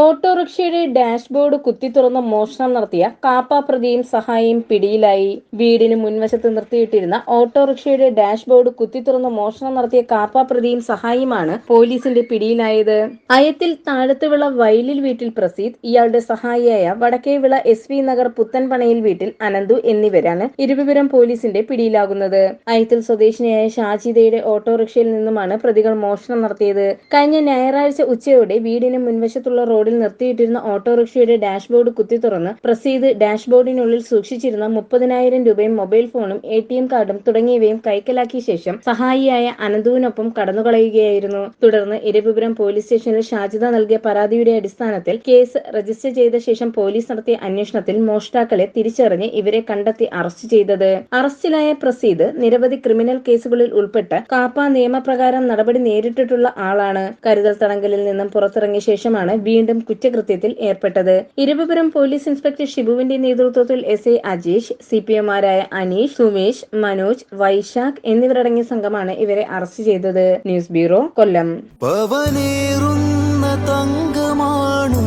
Auto ഓട്ടോറിക്ഷയുടെ dashboard കുത്തി തുറന്ന് മോഷണം നടത്തിയ കാപ്പ പ്രതിയും സഹായിയും പിടിയിലായി. വീടിന് മുൻവശത്ത് നിർത്തിയിട്ടിരുന്ന ഓട്ടോറിക്ഷയുടെ ഡാഷ്ബോർഡ് കുത്തി തുറന്ന് മോഷണം നടത്തിയ കാപ്പ പ്രതിയും സഹായിയുമാണ് പോലീസിന്റെ പിടിയിലായത്. അയത്തിൽ താഴത്തുവിള വയലിൽ വീട്ടിൽ പ്രസീദ് ഇയാളുടെ സഹായിയായ വടക്കേവിള എസ് വി നഗർ പുത്തൻപണയിൽ വീട്ടിൽ അനന്തു എന്നിവരാണ് ഇരുവിപുരം പോലീസിന്റെ പിടിയിലാകുന്നത്. അയത്തിൽ സ്വദേശിനിയായ ഷാജിദയുടെ ഓട്ടോറിക്ഷയിൽ നിന്നുമാണ് പ്രതികൾ മോഷണം നടത്തിയത്. കഴിഞ്ഞ ഞായറാഴ്ച ഉച്ചയോടെ വീടിന് മുൻവശത്തുള്ള റോഡിൽ നിർത്തിയിട്ടിരുന്ന ഓട്ടോറിക്ഷയുടെ ഡാഷ്ബോർഡ് കുത്തി തുറന്ന് പ്രസീദ് ഡാഷ്ബോർഡിനുള്ളിൽ സൂക്ഷിച്ചിരുന്ന മുപ്പതിനായിരം രൂപയും മൊബൈൽ ഫോണും എ കാർഡും തുടങ്ങിയവയും കൈക്കലാക്കിയ ശേഷം സഹായിയായ അനന്തുവിനൊപ്പം കടന്നുകളയുകയായിരുന്നു. തുടർന്ന് ഇരവിപുരം പോലീസ് സ്റ്റേഷനിൽ ഷാജിദ നൽകിയ പരാതിയുടെ അടിസ്ഥാനത്തിൽ കേസ് രജിസ്റ്റർ ചെയ്ത ശേഷം പോലീസ് നടത്തിയ അന്വേഷണത്തിൽ മോഷ്ടാക്കളെ തിരിച്ചറിഞ്ഞ് ഇവരെ കണ്ടെത്തി അറസ്റ്റ് ചെയ്തത്. അറസ്റ്റിലായ പ്രസീദ് നിരവധി ക്രിമിനൽ കേസുകളിൽ ഉൾപ്പെട്ട് കാപ്പ നിയമപ്രകാരം നടപടി നേരിട്ടിട്ടുള്ള ആളാണ്. കരുതൽ തടങ്കലിൽ നിന്നും പുറത്തിറങ്ങിയ ശേഷമാണ് വീണ്ടും കുറ്റകൃത്യത്തിൽ ഏർപ്പെട്ടത്. ഇരവപുരം പോലീസ് ഇൻസ്പെക്ടർ ഷിബുവിന്റെ നേതൃത്വത്തിൽ S A Ajeesh C P എമാരായ Aneesh Sumesh Manoj Vaishakh എന്നിവരടങ്ങിയ സംഘമാണ് ഇവരെ അറസ്റ്റ് ചെയ്തത്. News bureau Kollam. തങ്കമാണു